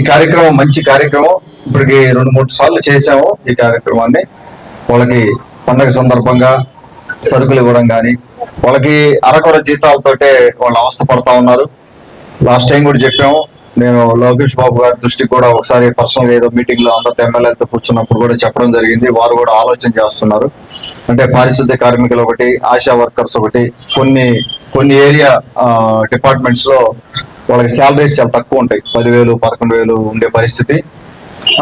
ఈ కార్యక్రమం మంచి కార్యక్రమం. ఇప్పటికి రెండు మూడు సార్లు చేసాము ఈ కార్యక్రమాన్ని. వాళ్ళకి పండగ సందర్భంగా సరుకులు ఇవ్వడం కానీ వాళ్ళకి అరకొర జీతాలతోటే వాళ్ళు అవస్థ పడతా ఉన్నారు. లాస్ట్ టైం కూడా చెప్పాము. నేను లోకేష్ బాబు గారి దృష్టికి కూడా ఒకసారి పర్సనల్ ఏదో మీటింగ్లో అందరితో ఎమ్మెల్యేలతో కూర్చున్నప్పుడు కూడా చెప్పడం జరిగింది. వారు కూడా ఆలోచన చేస్తున్నారు. అంటే పారిశుద్ధ్య కార్మికులు ఒకటి ఆశా వర్కర్స్ ఒకటి కొన్ని కొన్ని ఏరియా డిపార్ట్మెంట్స్లో వాళ్ళకి శాలరీస్ చాలా తక్కువ ఉంటాయి. పదివేలు పదకొండు వేలు ఉండే పరిస్థితి.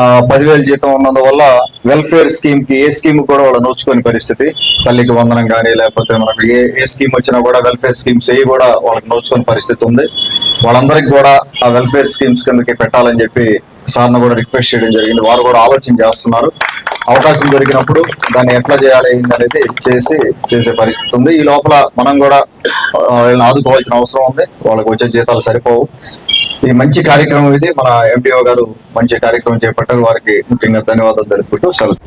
ఆ పదివేలు జీతం ఉన్నందువల్ల వెల్ఫేర్ స్కీమ్కి ఏ స్కీమ్ కూడా వాళ్ళు నోచుకోని పరిస్థితి. తల్లికి వందనం కానీ లేకపోతే మనకు ఏ ఏ స్కీమ్ వచ్చినా కూడా వెల్ఫేర్ స్కీమ్స్ ఏ కూడా వాళ్ళకి నోచుకునే పరిస్థితి ఉంది. వాళ్ళందరికీ కూడా ఆ వెల్ఫేర్ స్కీమ్స్ కిందకి పెట్టాలని చెప్పి సార్ను కూడా రిక్వెస్ట్ చేయడం జరిగింది. వారు కూడా ఆలోచన చేస్తున్నారు. అవకాశం దొరికినప్పుడు దాన్ని ఎట్లా చేయాలి అనేది చేసి చేసే పరిస్థితి ఉంది. ఈ లోపల మనం కూడా వీళ్ళని ఆదుకోవాల్సిన అవసరం ఉంది. వాళ్ళకి వచ్చే జీతాలు సరిపోవు. ఈ మంచి కార్యక్రమం ఇది. మన ఎండిఓ గారు మంచి కార్యక్రమం చేపట్టారు. వారికి ముఖ్యంగా ధన్యవాదాలు తెలుపుకుంటూ సెలవు.